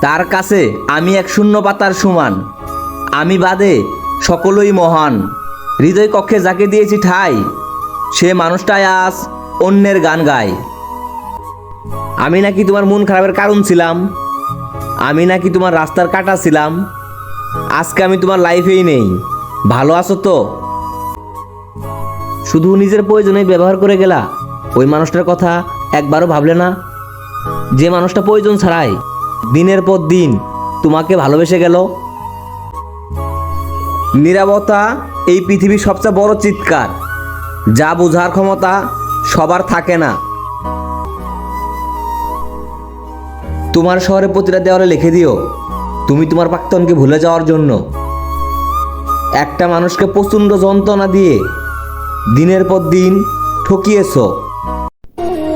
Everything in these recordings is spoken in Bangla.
তার কাছে আমি এক শূন্য পাতার সমান। আমি বাদে সকলই মহান। হৃদয় কক্ষে যাকে দিয়েছি ঠাই, সে মানুষটাই আজ অন্যের গান গায়। আমি নাকি তোমার মন খারাপের কারণ ছিলাম। আমি নাকি তোমার রাস্তার কাটা ছিলাম। আজকে আমি তোমার লাইফেই নেই। ভালো আছো তো? শুধু নিজের প্রয়োজনে ব্যবহার করে গেলা। ওই মানুষটার কথা একবারও ভাবলে না। যে মানুষটা প্রয়োজন ছাড়াই। দিনের পর দিন তোমাকে ভালোবেসে গেল। নিরাপত্তা এই পৃথিবীর সবচেয়ে বড় চিৎকার। যা বোঝার ক্ষমতা সবার থাকে না। তোমার শহরে প্রতিটা দেওয়ালে লিখে দিও, তুমি তোমার প্রাক্তনকে ভুলে যাওয়ার জন্য। একটা মানুষকে প্রচণ্ড যন্ত্রণা দিয়ে দিনের পর দিন ঠকিয়েছ।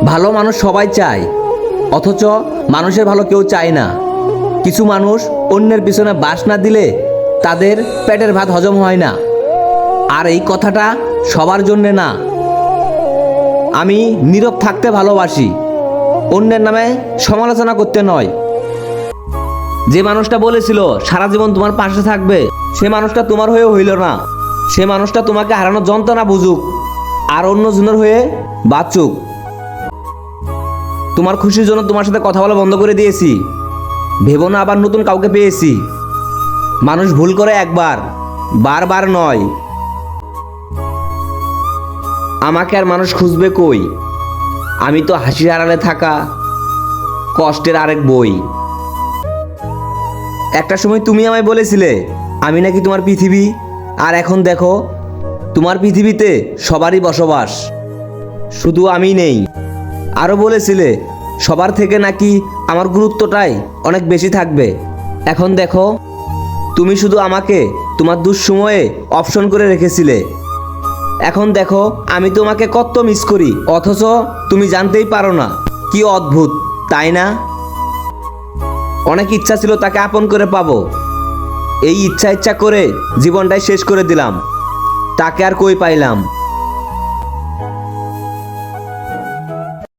ভালো মানুষ সবাই চায় অথচ মানুষের ভালো কেউ চায় না। কিছু মানুষ অন্যের পিছনে বাস না দিলে তাদের পেটের ভাত হজম হয় না। আর এই কথাটা সবার জন্যে না। আমি নীরব থাকতে ভালোবাসি। অন্যের নামে সমালোচনা করতে নয়। যে মানুষটা বলেছিল, সারা জীবন তোমার পাশে থাকবে। সে মানুষটা তোমার হয়ে হইল না। সে মানুষটা তোমাকে হারানোর যন্ত্রণা বুঝুক, আর অন্য জনের হয়ে বাঁচুক। তোমার খুশির জন্য তোমার সাথে কথা বলা বন্ধ করে দিয়েছি। ভেবো না আবার নতুন কাউকে পেয়েছি। মানুষ ভুল করে একবার, বারবার নয়। আমাকে আর মানুষ খুঁজবে কই? আমি তো হাসির আড়ালে থাকা কষ্টের আরেক বই। একটা সময় তুমি আমায় বলেছিলে, আমি নাকি তোমার পৃথিবী। আর এখন দেখো, তোমার পৃথিবীতে সবারই বসবাস। শুধু আমি নেই। আরও বলেছিলে, সবার থেকে নাকি আমার গুরুত্বটাই অনেক বেশি থাকবে। এখন দেখো, তুমি শুধু আমাকে তোমার দুঃসময়ে অপশন করে রেখেছিলে। এখন দেখো, আমি তোমাকে কত মিস করি, অথচ তুমি জানতেই পারো না, কি অদ্ভুত, তাই না? অনেক ইচ্ছা ছিল তাকে আপন করে পাবো। এই ইচ্ছা ইচ্ছা করে জীবনটাই শেষ করে দিলাম। তাকে আর কই পাইলাম?